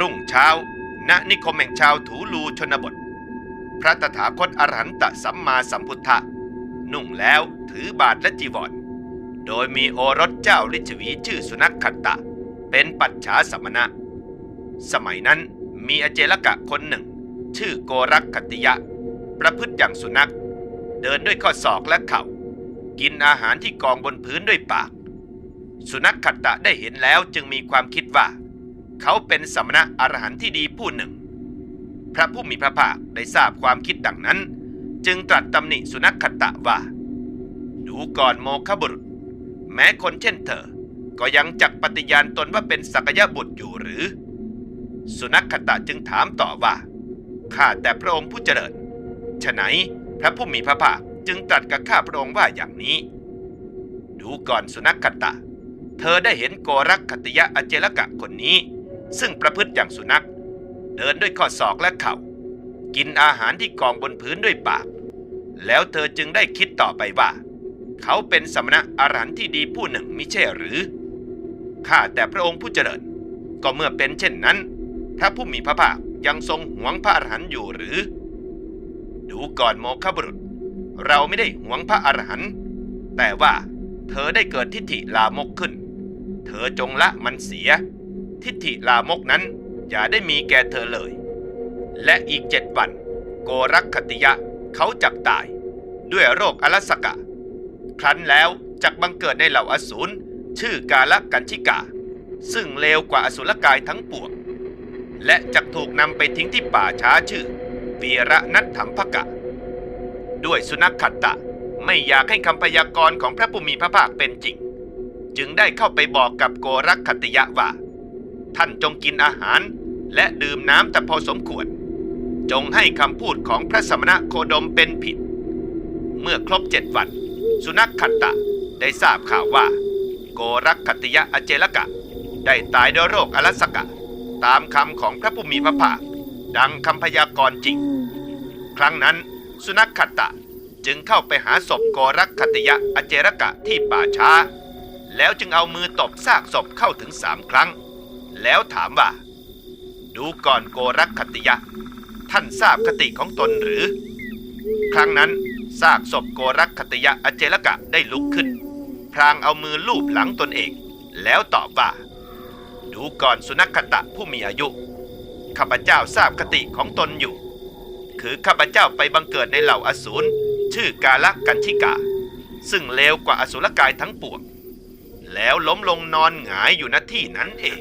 รุ่งเช้า ณนิคมแห่งชาวถูลูชนบท พระตถาคตอรหันตสัมมาสัมพุทธะนุ่งแล้วถือบาทและจีวร โดยมีโอรสเจ้าลิชวีชื่อสุนัขขัตตะ เป็นปัจฉาสมณะ สมัยนั้นมีอเจลกะคนหนึ่ง ชื่อโกรักขติยะ ประพฤติอย่างสุนัข เดินด้วยข้อศอกและเข่า กินอาหารที่กองบนพื้นด้วยปาก สุนัขขัตตะได้เห็นแล้วจึงมีความคิดว่า เขาเป็นสมณะอรหันต์ที่ดีผู้หนึ่ง พระผู้มีพระภาคได้ทราบความคิดดังนั้น จึงตรัสตำหนิสุนัขขตตะว่า ดูก่อนโมฆะบุรุษ แม้คนเช่นเธอ ก็ยังจักปฏิญาณตนว่าเป็นสักยะบุตรอยู่หรือ สุนัขขตะจึงถามต่อว่าข้าแต่พระองค์ผู้เจริญฉะไหนพระผู้มีพระภาคจึงตรัสกับข้าพระองค์ว่าอย่างนี้ ดูก่อนสุนัขขตะ เธอได้เห็นโกรักขติยะอเจลกะคนนี้ ซึ่งประพฤติอย่างสุนัข เดินด้วยข้อศอกและเข่า กินอาหารที่กองบนพื้นด้วยปาก แล้วเธอจึงได้คิดต่อไปว่า เขาเป็นสมณะอรหันต์ที่ดีผู้หนึ่งมิใช่หรือข้าแต่พระองค์ผู้เจริญ ก็เมื่อเป็นเช่นนั้นพระผู้มีพระภาคยังทรงหวงพระอรหันต์อยู่หรือ ดูก่อนโมฆะบุรุษ เราไม่ได้หวงพระอรหันต์แต่ว่าเธอได้เกิดทิฏฐิลามกขึ้น เธอจงละมันเสีย ทิฏฐิลามกนั้น อย่าได้มีแก่เธอเลย และอีกเจ็ดวัน โกรักขติยะเขาจักตาย ด้วยโรคอลสกะ ครั้นแล้วจักบังเกิดในเหล่าอสูรชื่อกาลกันชิกา ซึ่งเลวกว่าอสุรกายทั้งปวง และจักถูกนำไปทิ้งที่ป่าช้าชื่อวีระนัทถัมภกะ ด้วยสุนัขขัตตะไม่อยากให้คำพยากรณ์ของพระผู้มีพระภาคเป็นจริง จึงได้เข้าไปบอกกับโกรักขติยะว่า ท่านจงกินอาหาร และดื่มน้ำแต่พอสมควร จงให้คำพูดของพระสมณะโคดมเป็นผิด เมื่อครบเจ็ดวัน สุนัขขัตตะได้ทราบข่าวว่า โกรักขติยะอเจลกะ ได้ตายด้วยโรคอลสกะ ตามคำของพระผู้มีพระภาคดังคำพยากรณ์จริง ครั้งนั้นสุนัขขัตตะจึงเข้าไปหาศพโกรักขติยะอเจรกะที่ป่าช้า แล้วจึงเอามือตบซากศพเข้าถึงสามครั้ง แล้วถามว่า ดูก่อนโกรักขติยะ ท่านทราบคติของตนหรือ ครั้งนั้นซากศพโกรักขติยะอเจลกะได้ลุกขึ้น พรางเอามือลูบหลังตนเอง แล้วตอบว่า ดูก่อนสุนัขขตะผู้มีอายุ ข้าพเจ้าทราบคติของตนอยู่ คือข้าพเจ้าไปบังเกิดในเหล่าอสูรชื่อกาลกันชิกา ซึ่งเลวกว่าอสุรกายทั้งปวง แล้วล้มลงนอนหงายอยู่ณที่นั้นเอง